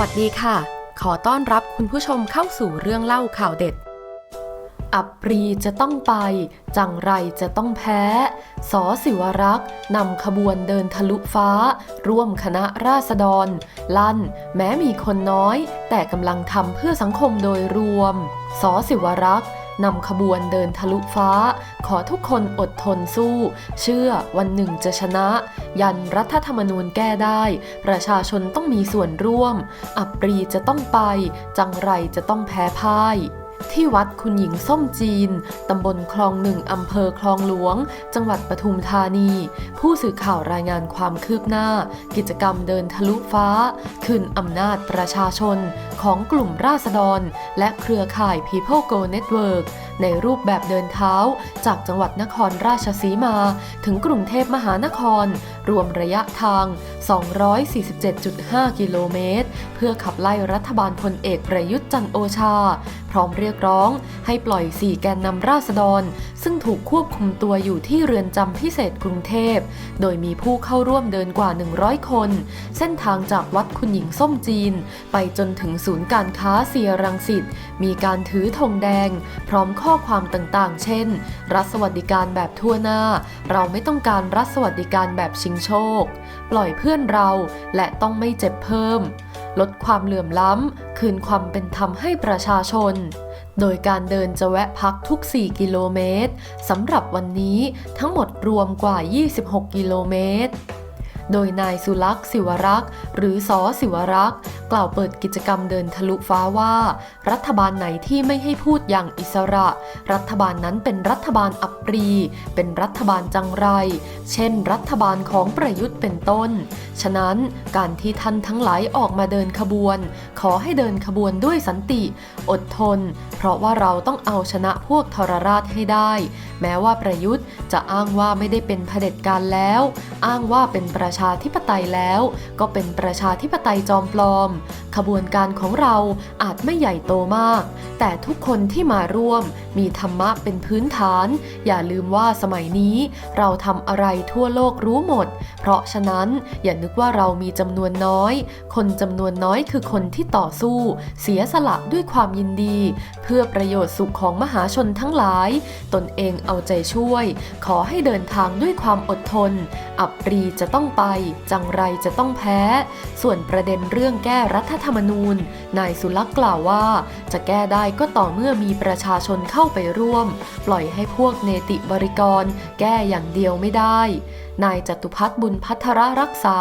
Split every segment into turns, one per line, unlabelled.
วัสดีค่ะ ขอต้อนรับคุณผู้ชมเข้าสู่เรื่องเล่าข่าวเด็ด อับปรีจะต้องไป จังไรจะต้องแพ้ สอสิวรักษ์นำขบวนเดินทะลุฟ้า ร่วมคณะราษฎร ลั่น แม้มีคนน้อย แต่กำลังทำเพื่อสังคมโดยรวม สอสิวรักษ์ นำขบวนเดินทะลุฟ้า ขอทุกคนอดทนสู้ เชื่อวันหนึ่งจะชนะ ยันรัฐธรรมนูญแก้ได้ ประชาชนต้องมีส่วนร่วม อับปรีจะต้องไป จังไรจะต้องแพ้พ่าย ที่วัดคุณหญิงส้มจีน ตำบลคลองหนึ่งอำเภอคลองหลวง จังหวัดปทุมธานี ผู้สื่อข่าวรายงานความคืบหน้า กิจกรรมเดินทะลุฟ้า คืนอำนาจประชาชน ของกลุ่มราษฎร และเครือข่าย People Go Network ในรูปแบบเดินเท้า จากจังหวัดนครราชสีมา ถึงกรุงเทพมหานคร รวมระยะทาง 247.5 กิโลเมตร เพื่อขับไล่รัฐบาลพลเอกประยุทธ์จันโอชา พร้อมเรียกร้องให้ปล่อย 4 แกนนำราษฎร ซึ่งถูกควบคุมตัวอยู่ที่เรือนจำพิเศษกรุงเทพ โดยมีผู้เข้าร่วมเดินกว่า 100 คน เส้นทางจากวัดคุณหญิงส้มจีน ไปจนถึงศูนย์การค้าเซียรังสิต มีการถือธงแดง พร้อมข้อความต่างๆ เช่น รัฐสวัสดิการแบบทั่วหน้า เราไม่ต้องการรัฐสวัสดิการแบบชิงโชค ปล่อยเพื่อนเราและต้องไม่เจ็บเพิ่ม ลดความเหลื่อมล้ำ คืนความเป็นธรรมให้ประชาชน โดยการเดินจะแวะพักทุก 4 กิโลเมตรสำหรับวันนี้ทั้งหมดรวมกว่า 26 กิโลเมตร โดยนายสุลักษ์ศิวรักษ์ หรือสอศิวรักษ์ กล่าวเปิดกิจกรรมเดินทะลุฟ้าว่า รัฐบาลไหนที่ไม่ให้พูดอย่างอิสระ รัฐบาลนั้นเป็นรัฐบาลอับปรี เป็นรัฐบาลจังไร เช่น รัฐบาลของประยุทธ์เป็นต้น ฉะนั้นการที่ท่านทั้งหลายออกมาเดินขบวน ขอให้เดินขบวนด้วยสันติ อดทน เพราะว่าเราต้องเอาชนะพวกทรราชให้ได้ แม้ว่าประยุทธ์จะอ้างว่าไม่ได้เป็นเผด็จการแล้ว อ้างว่าเป็นประชาธิปไตยแล้ว ก็เป็นประชาธิปไตยจอมปลอมขบวนการของเราอาจไม่ใหญ่โตมาก แต่ทุกคนที่มาร่วม มีธรรมะเป็นพื้นฐาน อย่าลืมว่าสมัยนี้ เราทำอะไรทั่วโลกรู้หมด เพราะฉะนั้นอย่านึกว่าเรามีจำนวนน้อย คนจำนวนน้อยคือคนที่ต่อสู้ เสียสละด้วยความยินดี เพื่อประโยชน์สุขของมหาชนทั้งหลาย ตนเองเอาใจช่วย ขอให้เดินทางด้วยความอดทน อับปรีจะต้องไป จังไรจะต้องแพ้ ส่วนประเด็นเรื่องแก้รัฐธรรมนูญ นายสุลักษ์กล่าวว่า จะแก้ได้ก็ต่อเมื่อมีประชาชนเข้าาไปร่วม ปล่อยให้พวกเนติบริกร แก้อย่างเดียวไม่ได้ นายจตุพัฒน์บุญพัทรรักษา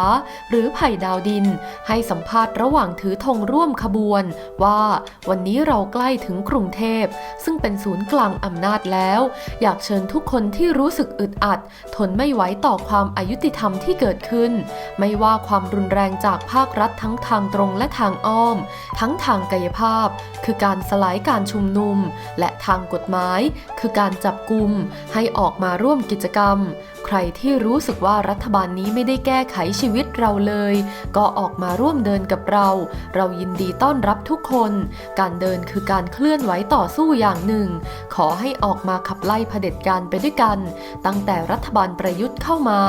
หรือไผ่ดาวดิน ให้สัมภาษณ์ระหว่างถือธงร่วมขบวน ว่าวันนี้เราใกล้ถึงกรุงเทพ ซึ่งเป็นศูนย์กลางอำนาจแล้ว อยากเชิญทุกคนที่รู้สึกอึดอัด ทนไม่ไหวต่อความอายุติธรรมที่เกิดขึ้น ไม่ว่าความรุนแรงจากภาครัฐทั้งทางตรงและทางอ้อม ทั้งทางกายภาพ คือการสลายการชุมนุม และทางกฎหมาย คือการจับกลุ่มให้ออกมาร่วมกิจกรรม ใครที่รู้รู้สึกว่ารัฐบาลนี้ไม่ได้แก้ไขชีวิตเราเลย ก็ออกมาร่วมเดินกับเรา เรายินดีต้อนรับทุกคน การเดินคือการเคลื่อนไหวต่อสู้อย่างหนึ่ง ขอให้ออกมาขับไล่เผด็จการไปด้วยกัน ตั้งแต่รัฐบาลประยุทธ์เข้ามา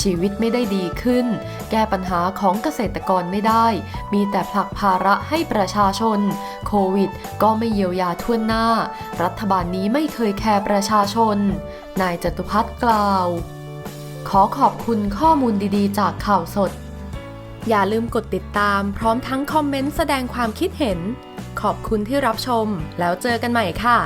ชีวิตไม่ได้ดีขึ้น แก้ปัญหาของเกษตรกรไม่ได้ มีแต่ผลักภาระให้ประชาชน โควิด ก็ไม่เยียวยาทั่วหน้า รัฐบาลนี้ไม่เคยแคร์ประชาชน นายจตุพัฒน์กล่าว ขอขอบคุณข้อมูลดีๆ จากข่าวสด อย่าลืมกดติดตามพร้อมทั้งคอมเมนต์แสดงความคิดเห็น ขอบคุณที่รับชมแล้วเจอกันใหม่ค่ะ